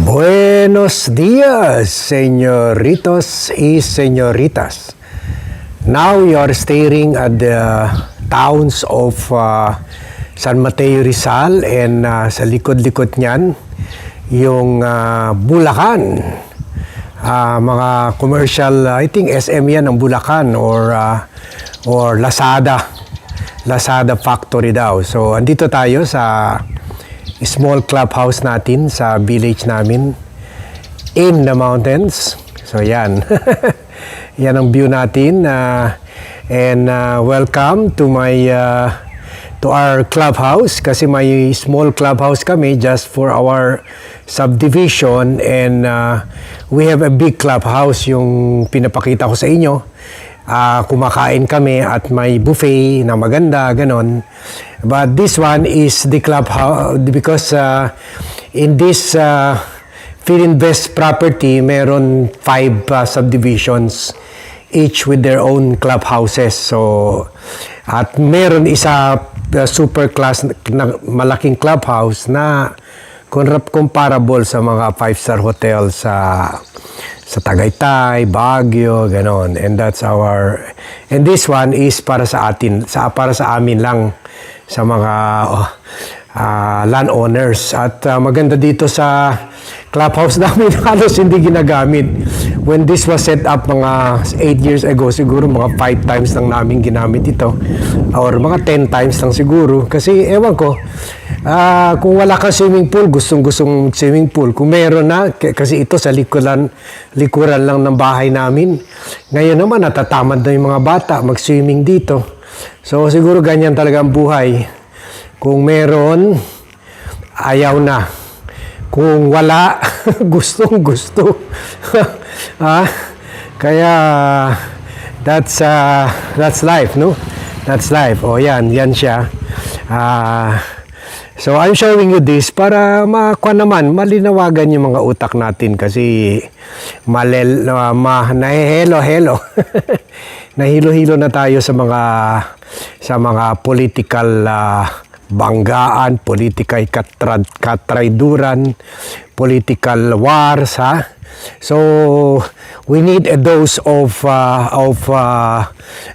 Buenos días, señoritos y señoritas. Now you are staring at the towns of uh, San Mateo Rizal and uh, sa likod-likod niyan, yung uh, Bulacan. Ah, mga commercial, I think SM yan ng Bulacan or uh, or Lazada. Lazada factory daw. So andito tayo sa small clubhouse natin sa village namin in the mountains. So yan. yan ang view natin. Uh, and uh, welcome to my uh, to our clubhouse kasi may small clubhouse kami just for our subdivision and uh, we have a big clubhouse yung pinapakita ko sa inyo. Ah, kumakain kami at may buffet na maganda, ganon. But this one is the clubhouse because uh, in this uh, Fininvest property, meron five uh, subdivisions each with their own clubhouses. So, at meron isa uh, super class na malaking clubhouse na comparable sa mga five-star hotel sa sa Tagaytay, Baguio, ganon. And that's our and this one is para sa atin, sa para sa amin lang sa mga oh, ah, landowners at ah, maganda dito sa clubhouse namin halos hindi ginagamit. When this was set up mga 8 years ago, siguro mga 5 times lang namin ginamit ito or mga 10 times lang siguro kasi ewan ko Ah, kung wala kang swimming pool, gustong-gustong swimming pool. Kung meron na, kasi ito sa likuran, likuran lang ng bahay namin. Ngayon naman, natatamad na yung mga bata mag-swimming dito. So, siguro ganyan talaga ang buhay. Kung meron, ayaw na. Kung wala, gustong-gusto. ah, kaya, that's, uh, that's life, no? That's life. O, yan, yan siya. Ah, So I'm showing you this para makuha naman, malinawagan yung mga utak natin kasi malel, uh, ma, nahihelo-helo. Nahilo-hilo na tayo sa mga sa mga political ah, banggaan, political katrad, katrayduran, political wars, ha? So we need a dose of uh, of uh,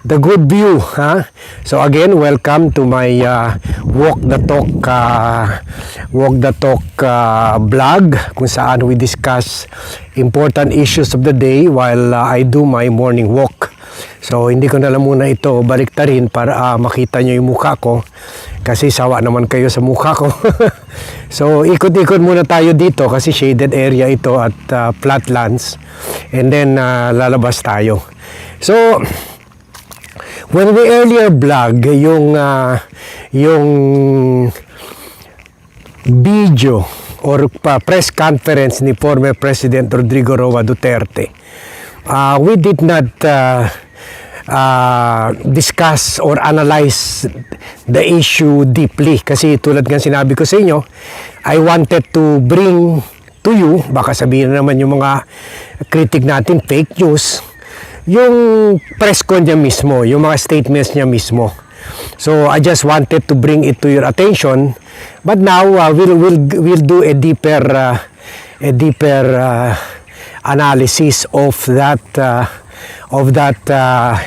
the good view, ha? So again, welcome to my uh, walk the talk uh, walk the talk uh, vlog kung saan we discuss important issues of the day while uh, I do my morning walk. So hindi ko na lang muna ito baliktarin para ah, makita nyo yung mukha ko kasi sawa naman kayo sa mukha ko. so ikot-ikot muna tayo dito kasi shaded area ito at ah, flatlands and then ah, lalabas tayo. So when we earlier vlog yung ah, yung video or pa press conference ni former President Rodrigo Roa Duterte, uh, we did not uh, uh, discuss or analyze the issue deeply. Kasi tulad nga sinabi ko sa inyo, I wanted to bring to you, baka sabihin na naman yung mga critic natin, fake news, yung press con niya mismo, yung mga statements niya mismo. So I just wanted to bring it to your attention. But now uh, we'll we'll we'll do a deeper uh, a deeper uh, analysis of that uh, of that uh,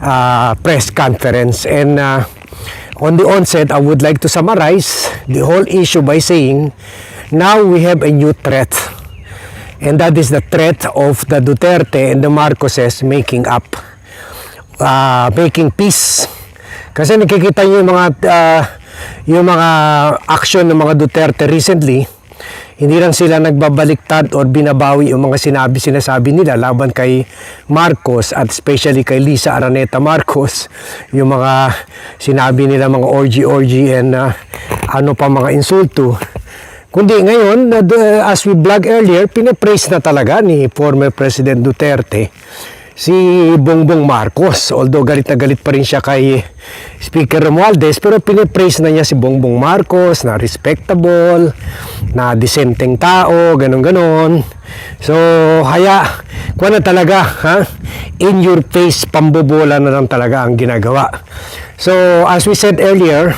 uh, press conference. And uh, on the onset I would like to summarize the whole issue by saying now we have a new threat. And that is the threat of the Duterte and the Marcoses making up uh, making peace. Kasi nakikita niyo yung mga ah, yung mga action ng mga Duterte recently, hindi lang sila nagbabaliktad or binabawi yung mga sinabi sinasabi nila laban kay Marcos at especially kay Lisa Araneta Marcos, yung mga sinabi nila mga orgy orgy and ah, ano pa mga insulto. Kundi ngayon, the- as we vlog earlier, pinapraise na talaga ni former President Duterte si Bongbong Marcos. Although galit na galit pa rin siya kay Speaker Romualdez, pero pinipraise na niya si Bongbong Marcos na respectable, na disenteng tao, ganon-ganon. So, haya, kuha na talaga, ha? In your face, pambobola na lang talaga ang ginagawa. So, as we said earlier,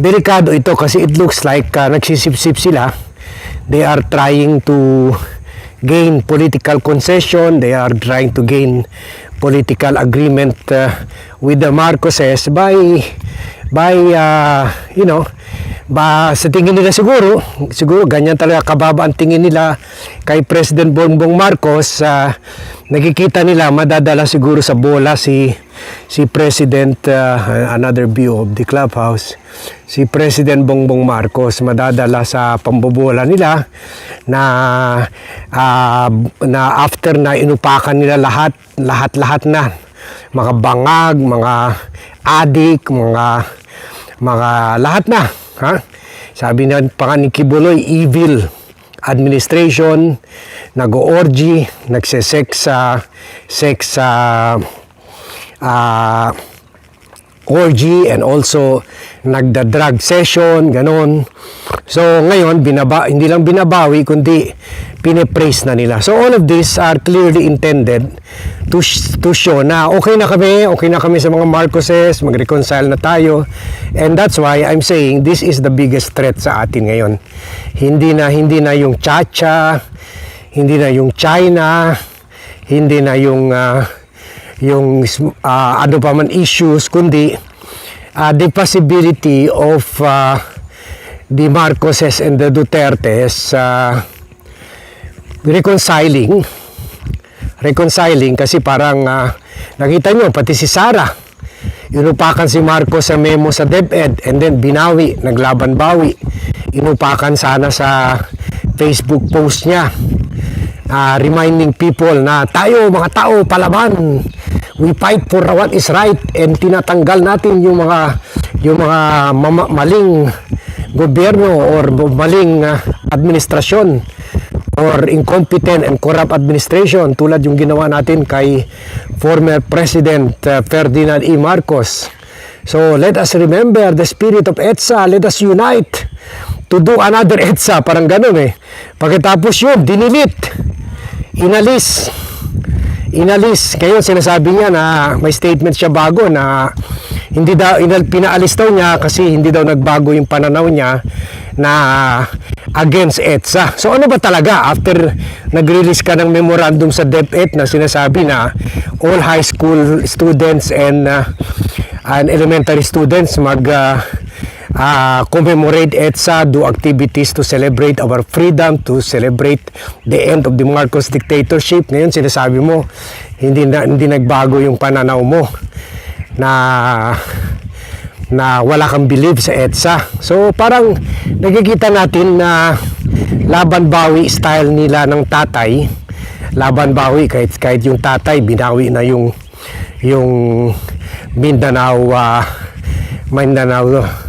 delikado ito kasi it looks like uh, nagsisip-sip sila they are trying to gain political concession, they are trying to gain political agreement uh, with the Marcoses by by uh, you know ba sa tingin nila siguro siguro ganyan talaga kababa ang tingin nila kay President Bongbong Marcos. Uh, nakikita nila madadala siguro sa bola si si President uh, another view of the clubhouse si President Bongbong Marcos madadala sa pambobola nila na ah, na after na inupakan nila lahat lahat-lahat na mga bangag, mga adik, mga mga lahat na, ha? Sabi na pa nga ni Kibuloy, evil administration, nag-orgy, nagse-sex sa sex sa ah, orgy and also nagda-drug session, ganon. So ngayon, binaba, hindi lang binabawi, kundi pinipraise na nila. So all of these are clearly intended to, to show na okay na kami, okay na kami sa mga Marcoses, mag-reconcile na tayo. And that's why I'm saying this is the biggest threat sa atin ngayon. Hindi na, hindi na yung Chacha, hindi na yung China, hindi na yung ah, yung ah, ano pa man issues kundi ah, the possibility of ah, the Marcoses and the Dutertes ah, reconciling. Reconciling kasi parang ah, nakita nyo pati si Sara inupakan si Marcos sa memo sa DepEd and then binawi naglaban bawi inupakan sana sa Facebook post niya ah, reminding people na tayo mga tao palaban we fight for what is right and tinatanggal natin yung mga yung mga mama- maling gobyerno or maling ah, administrasyon or incompetent and corrupt administration tulad yung ginawa natin kay former President ah, Ferdinand E. Marcos. So let us remember the spirit of EDSA. Let us unite to do another EDSA. Parang ganun eh. Pagkatapos yun, dinilit. Inalis. Inalis. Ngayon sinasabi niya na may statement siya bago na hindi daw inal, pinaalis daw niya kasi hindi daw nagbago yung pananaw niya na against EDSA. So ano ba talaga after nag-release ka ng memorandum sa DepEd na sinasabi na all high school students and uh, and elementary students mag uh, uh, commemorate EDSA, do activities to celebrate our freedom, to celebrate the end of the Marcos dictatorship. Ngayon sinasabi mo, hindi na, hindi nagbago yung pananaw mo na na wala kang believe sa EDSA. So parang nakikita natin na laban bawi style nila ng tatay. Laban bawi kahit kahit yung tatay binawi na yung yung Mindanao ah, Mindanao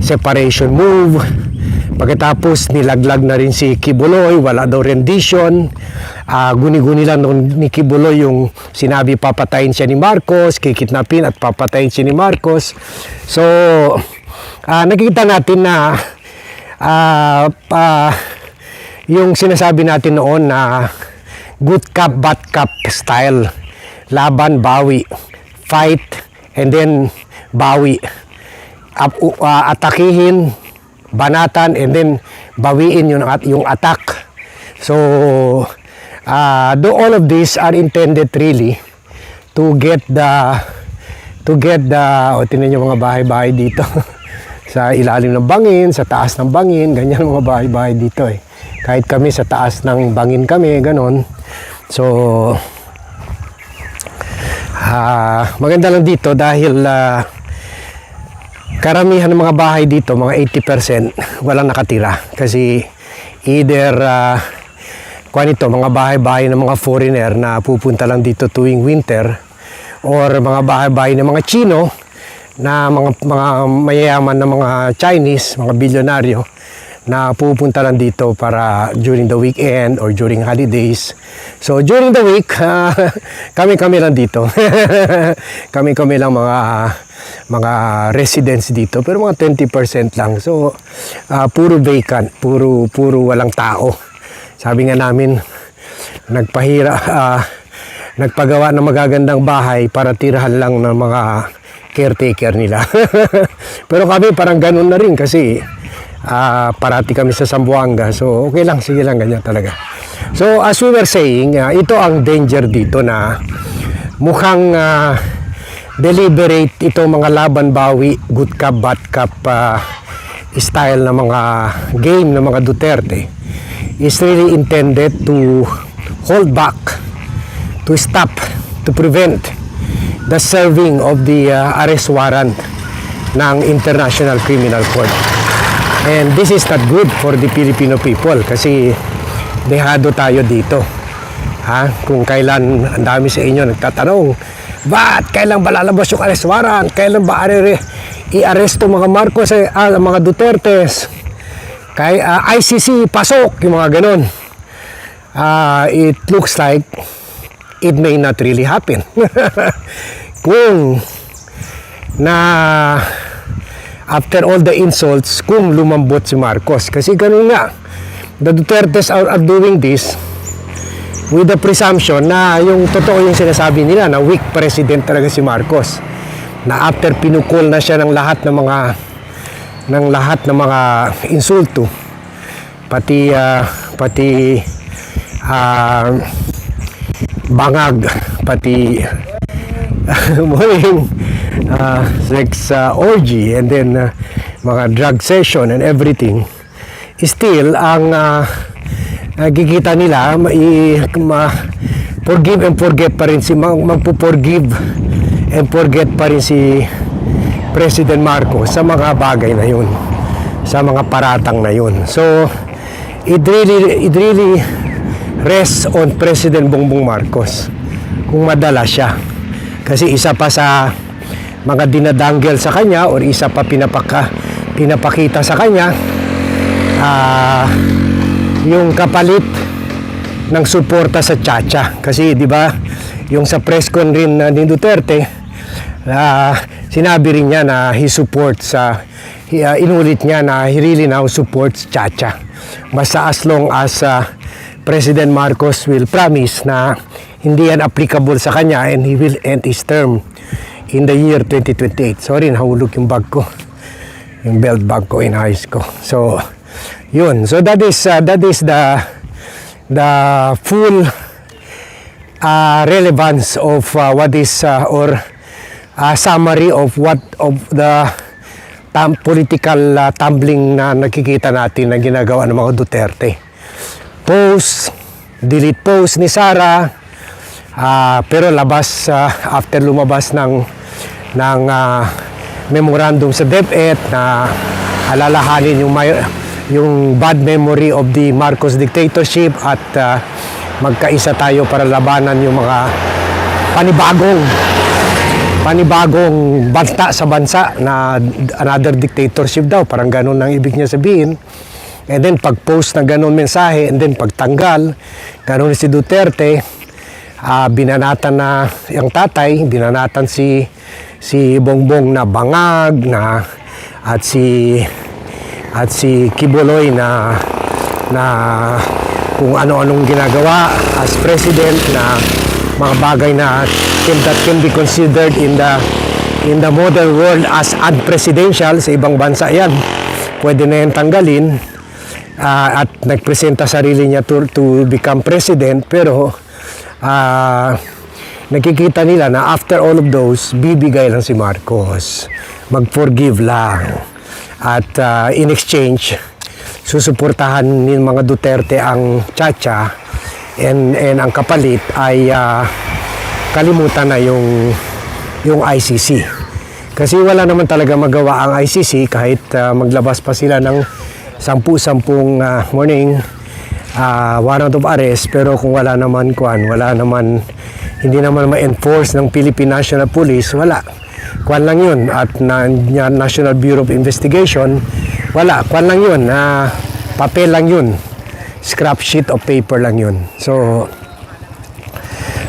separation move. Pagkatapos nilaglag na rin si Kibuloy, wala daw rendition. Ah, guni-guni lang nung ni Kibuloy yung sinabi papatayin siya ni Marcos, kikitnapin at papatayin siya ni Marcos. So, ah, nakikita natin na ah, pa, yung sinasabi natin noon na good cup, bad cup style. Laban, bawi. Fight, and then bawi uh, atakihin, banatan, and then bawiin yung, yung attack. So, uh, do all of these are intended really to get the to get the o tinan yung mga bahay-bahay dito sa ilalim ng bangin, sa taas ng bangin, ganyan mga bahay-bahay dito eh. Kahit kami sa taas ng bangin kami, ganon. So, ah maganda lang dito dahil ah, karamihan ng mga bahay dito, mga 80% walang nakatira kasi either uh, kuan ito, mga bahay-bahay ng mga foreigner na pupunta lang dito tuwing winter or mga bahay-bahay ng mga Chino na mga mga mayayaman na mga Chinese, mga bilyonaryo na pupunta lang dito para during the weekend or during holidays. So during the week, ah, kami-kami lang dito. Kami-kami lang mga mga residents dito, pero mga 20% lang. So ah, puro vacant, puro puro walang tao. Sabi nga namin, nagpahira ah, nagpagawa ng magagandang bahay para tirahan lang ng mga caretaker nila. pero kami parang ganun na rin kasi Ah, parati kami sa Zamboanga. So, okay lang. Sige lang, ganyan talaga. So, as we were saying, ah, ito ang danger dito na mukhang ah, deliberate ito mga laban bawi, good cup, bad cup ah, style na mga game ng mga Duterte is really intended to hold back, to stop, to prevent the serving of the uh, arrest warrant ng International Criminal Court. And this is not good for the Filipino people kasi dehado tayo dito. Ha? Kung kailan, ang dami sa inyo nagtatanong, ba't kailan ba lalabas yung arrest warrant? Kailan ba arere, i-aresto mga Marcos, eh, ah, mga Dutertes? Kay ah, ICC, pasok, yung mga ganun. Ah, it looks like it may not really happen. Kung na after all the insults, kung lumambot si Marcos. Kasi ganun nga, the Dutertes are, are doing this with the presumption na yung totoo yung sinasabi nila na weak president talaga si Marcos. Na after pinukol na siya ng lahat ng mga ng lahat ng mga insulto pati ah, pati ah, bangag pati morning uh, sex uh, orgy and then uh, mga drug session and everything still ang uh, nakikita nila i- ma, forgive and forget pa rin si mag, magpo-forgive and forget pa rin si President Marcos sa mga bagay na yun sa mga paratang na yun. So it really it really rests on President Bongbong Marcos kung madala siya. Kasi isa pa sa mga dinadanggel sa kanya or isa pa pinapaka, pinapakita sa kanya ah, yung kapalit ng suporta sa Chacha. Kasi di ba yung sa press con rin na ni Duterte ah, sinabi rin niya na he supports sa uh, inulit niya na he really now supports Chacha. Basta as long as ah, President Marcos will promise na hindi yan applicable sa kanya and he will end his term in the year 2028 sorry nahulog yung bag ko. Yung belt bag ko in high school. So yun so that is uh, that is the the full uh, relevance of uh, what is uh, or uh, summary of what of the tam- political uh, tumbling na nakikita natin na ginagawa ng mga Duterte. Post, delete post ni Sara, ah, pero labas ah, after lumabas ng ng ah, memorandum sa DepEd na alalahanin yung may, yung bad memory of the Marcos dictatorship at ah, magkaisa tayo para labanan yung mga panibagong panibagong banta sa bansa na another dictatorship daw. Parang ganun ang ibig niya sabihin. And then pag post na ganun mensahe and then pagtanggal ganun si Duterte ah, binanatan na yung tatay binanatan si si Bongbong na bangag na at si at si Kiboloy na na kung ano-anong ginagawa as president na mga bagay na can, that can be considered in the in the modern world as unpresidential sa ibang bansa yan. Pwede na yan tanggalin Ah, at nagpresenta sarili niya to, to become president pero ah, nakikita nila na after all of those bibigay lang si Marcos. Mag-forgive lang at ah, in exchange susuportahan ng mga Duterte ang Chacha and, and ang kapalit ay ah, kalimutan na yung yung ICC kasi wala naman talaga magawa ang ICC kahit ah, maglabas pa sila ng sampu-sampung ah, morning ah, warrant of arrest. Pero kung wala naman kuan wala naman hindi naman ma-enforce ng Philippine National Police wala kuan lang yun. At na, na- National Bureau of Investigation wala. Kuan lang yun. Na papel lang yun. Scrap sheet of paper lang yun. So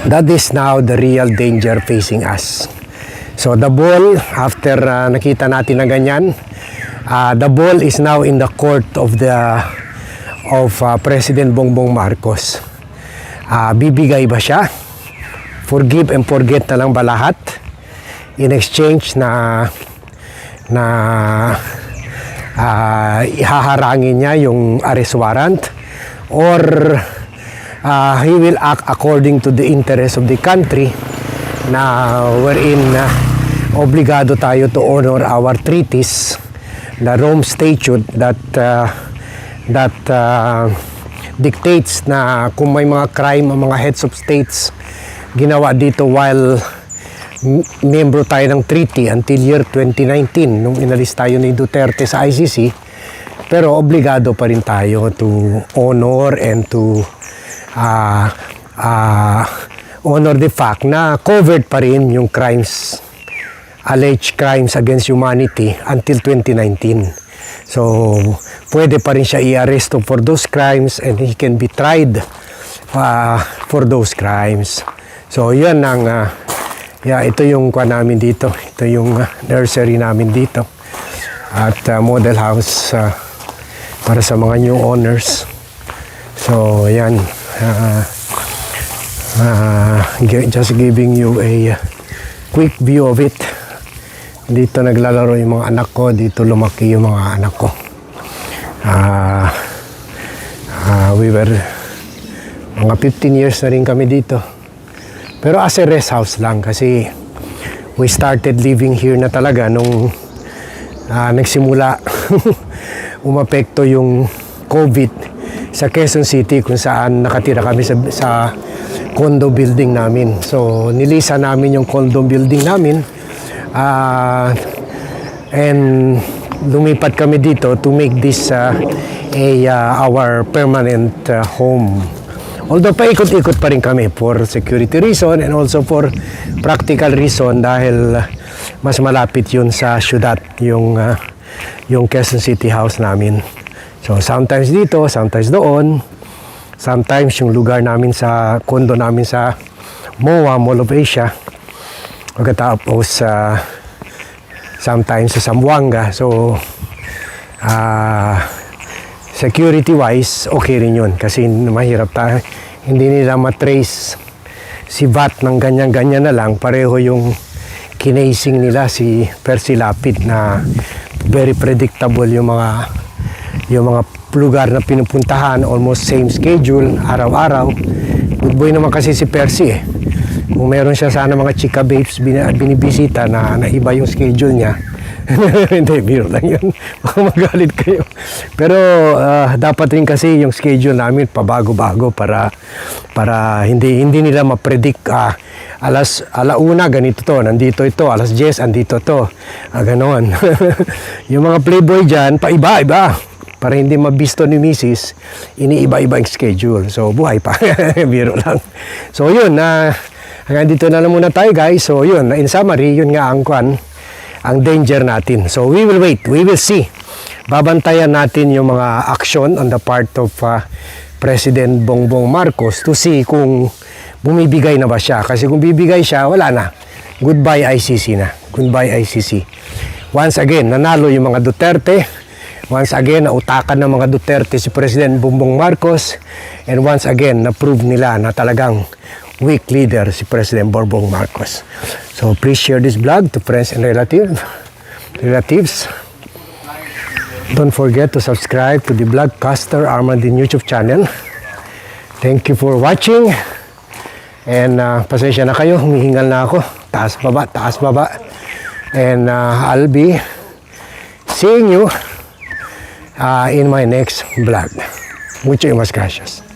that is now the real danger facing us. So the ball after ah, nakita natin na ganyan ah, the ball is now in the court of the of ah, President Bongbong Marcos. Ah, bibigay ba siya? Forgive and forget na lang ba lahat in exchange na na ah, ihaharangin niya yung arrest warrant or ah, he will act according to the interest of the country na wherein ah, obligado tayo to honor our treaties the Rome Statute that ah, that ah, dictates na kung may mga crime ang mga heads of states ginawa dito while membro tayo ng treaty until year 2019 nung inalis tayo ni Duterte sa ICC pero obligado pa rin tayo to honor and to ah ah, honor the fact na covered pa rin yung crimes alleged crimes against humanity until 2019 so pwede pa rin siya i-arresto for those crimes and he can be tried ah, for those crimes. So yun ang ah, yeah, ito yung kwa namin dito. Ito yung ah, nursery namin dito. At ah, model house ah, para sa mga new owners. So yan. Ah, gi- just giving you a ah, quick view of it. Dito naglalaro yung mga anak ko. Dito lumaki yung mga anak ko. Ah ah, we were mga 15 years na rin kami dito pero as a rest house lang kasi we started living here na talaga nung ah, nagsimula umapekto yung COVID sa Quezon City kung saan nakatira kami sa, sa condo building namin. So nilisa namin yung condo building namin ah, and lumipat kami dito to make this ah, a ah, our permanent ah, home. Although paikot-ikot pa rin kami for security reason and also for practical reason dahil mas malapit yun sa syudad, yung, ah, yung Quezon City house namin. So sometimes dito, sometimes doon. Sometimes yung lugar namin sa condo namin sa MOA, Mall of Asia. Pagkatapos sa sometimes sa Zamboanga. So ah security wise okay rin yun. Kasi mahirap tayo hindi nila matrace si VAT ng ganyan-ganyan na lang. Pareho yung kinasing nila si Percy Lapid na very predictable yung mga yung mga lugar na pinupuntahan. Almost same schedule araw-araw. Good boy naman kasi si Percy eh. Kung meron siya sana mga chika babes bin- binibisita na, na iba yung schedule niya hindi, biro lang yun. Baka magalit kayo. Pero ah, dapat rin kasi yung schedule namin pabago-bago para para hindi hindi nila ma-predict ah, alas alauna ganito to, nandito ito, alas 10 andito to. Ah, ganon. yung mga playboy diyan, paiba-iba para hindi mabisto ni Mrs. iniiba-iba yung schedule. So buhay pa. biro lang. So yun na hanggang dito na lang muna tayo guys. So yun, in summary, yun nga ang kwan ang danger natin. So we will wait, we will see. Babantayan natin yung mga action on the part of uh, President Bongbong Marcos to see kung bumibigay na ba siya. Kasi kung bibigay siya, wala na. Goodbye ICC na. Goodbye ICC. Once again, nanalo yung mga Duterte. Once again, nautakan ng mga Duterte si President Bongbong Marcos. And once again, na-prove nila na talagang weak leader si President Bongbong Marcos. So please share this vlog to friends and relative, relatives. Don't forget to subscribe to the Vlogcaster Armadin YouTube channel. Thank you for watching. And uh, pasensya na kayo, humihingal na ako. Taas baba, taas baba. And uh, I'll be seeing you uh, in my next vlog. Mucho mas gracias.